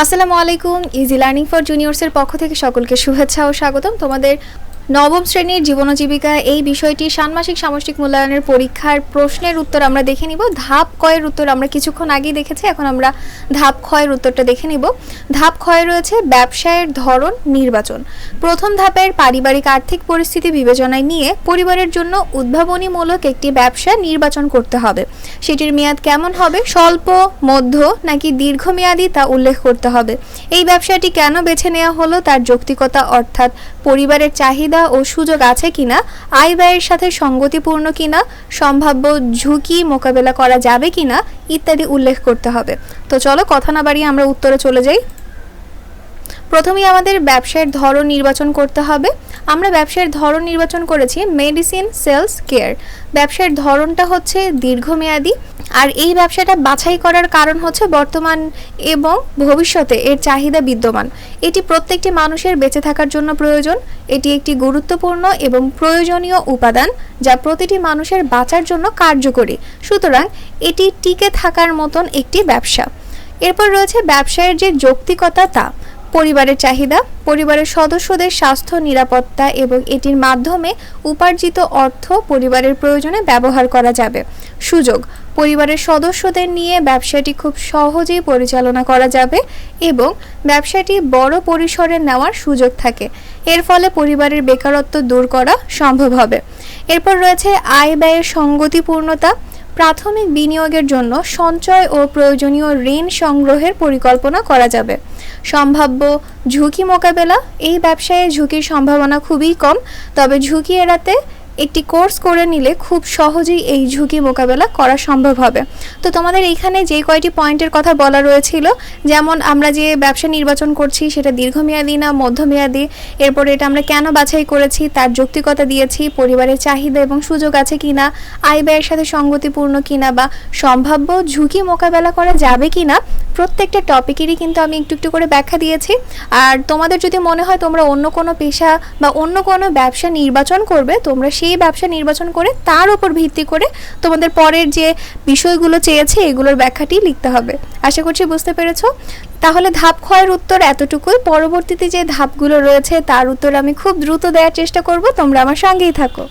আসসালামু আলাইকুম easy learning for জুনিয়র্সের পক্ষ থেকে সকলকে শুভেচ্ছা ও স্বাগতম। তোমাদের নবম শ্রেণির জীবন জীবিকা এই বিষয়টি ষান্মাসিক সামষ্টিক মূল্যায়নের পরীক্ষার প্রশ্নের উত্তর আমরা দেখে নিব। ধাপ কয়ের উত্তর আমরা কিছুক্ষণ আগেই দেখেছি, এখন আমরা ধাপ ক্ষয়ের উত্তরটা দেখে নিব। ধাপ ক্ষয়ে রয়েছে ব্যবসায়ের ধরন, নির্বাচন। প্রথম ধাপের পারিবারিক আর্থিক পরিস্থিতি বিবেচনায় নিয়ে পরিবারের জন্য উদ্ভাবনীমূলক একটি ব্যবসা নির্বাচন করতে হবে। সেটির মেয়াদ কেমন হবে? স্বল্প, মধ্য নাকি দীর্ঘমেয়াদী তা উল্লেখ করতে হবে। এই ব্যবসাটি কেন বেছে নেওয়া হলো? তার যৌক্তিকতা অর্থাৎ পরিবারের চাহিদা ও সুযোগ আছে কিনা আয় ব্যয়ের সাথে সঙ্গতিপূর্ণ কিনা, সম্ভাব্য ঝুঁকি মোকাবেলা করা যাবে কিনা ইত্যাদি উল্লেখ করতে হবে। তো চলো কথা না বাড়িয়ে আমরা উত্তরে চলে যাই। প্রথমেই আমাদের ব্যবসায়ের ধরন নির্বাচন করতে হবে। আমরা ব্যবসায়ের ধরন নির্বাচন করেছি মেডিসিন সেলস কেয়ার ব্যবসায়ের ধরনটা হচ্ছে দীর্ঘমেয়াদী আর এই ব্যবসাটা বাছাই করার কারণ হচ্ছে বর্তমান এবং ভবিষ্যতে এর চাহিদা বিদ্যমান। এটি প্রত্যেকটি মানুষের বেঁচে থাকার জন্য প্রয়োজন। এটি একটি গুরুত্বপূর্ণ এবং প্রয়োজনীয় উপাদান যা প্রতিটি মানুষের বাঁচার জন্য কার্যকরী। সুতরাং এটি টিকে থাকার মতন একটি ব্যবসা। এরপর রয়েছে ব্যবসায়ের যে যৌক্তিকতা তা। পরিবারের চাহিদা, পরিবারের সদস্যদের স্বাস্থ্য, নিরাপত্তা এবং এটির মাধ্যমে উপার্জিত অর্থ পরিবারের প্রয়োজনে ব্যবহার করা যাবে। সুযোগ, পরিবারের সদস্যদের নিয়ে ব্যবসাটি খুব সহজেই পরিচালনা করা যাবে এবং ব্যবসাটি বড় পরিসরে নেওয়ার সুযোগ থাকে। এর ফলে পরিবারের বেকারত্ব দূর করা সম্ভব হবে। এরপর রয়েছে আয় ব্যয়ের সঙ্গতিপূর্ণতা প্রাথমিক বিনিয়োগের জন্য সঞ্চয় ও প্রয়োজনীয় ঋণ সংগ্রহের পরিকল্পনা করা যাবে। সম্ভাব্য ঝুঁকি মোকাবেলা, এই ব্যবসায়ে ঝুঁকির সম্ভাবনা খুবই কম, তবে ঝুঁকি এড়াতে একটি কোর্স করে নিলে খুব সহজেই এই ঝুঁকি মোকাবেলা করা সম্ভব হবে। তো তোমাদের এইখানে যে কয়টি পয়েন্টের কথা বলা রয়েছিল, যেমন আমরা যে ব্যবসা নির্বাচন করছি সেটা দীর্ঘমেয়াদী না মধ্যমেয়াদী, এরপরে এটা আমরা কেন বাছাই করেছি, তার যৌক্তিকতা দিয়েছি, পরিবারের চাহিদা এবং সুযোগ আছে কি না আয় ব্যয়ের সাথে সঙ্গতিপূর্ণ কিনা বা সম্ভাব্য ঝুঁকি মোকাবেলা করা যাবে কিনা, প্রত্যেকটা টপিকেরই কিন্তু আমি একটু একটু করে ব্যাখ্যা দিয়েছি। আর তোমাদের যদি মনে হয় তোমরা অন্য কোনো পেশা বা অন্য কোনো ব্যবসা নির্বাচন করবে, তোমরা সেই ব্যবসা নির্বাচন করে তার উপর ভিত্তি করে তোমাদের পরের যে বিষয়গুলো চেয়েছে, এগুলোর ব্যাখ্যাটি লিখতে হবে। আশা করছি বুঝতে পেরেছ? তাহলে ধাপ ক্ষয়ের উত্তর এতটুকুই। পরবর্তীতে যে ধাপগুলো রয়েছে, তার উত্তর আমি খুব দ্রুত দেওয়ার চেষ্টা করব। তোমরা আমার সঙ্গেই থাকো।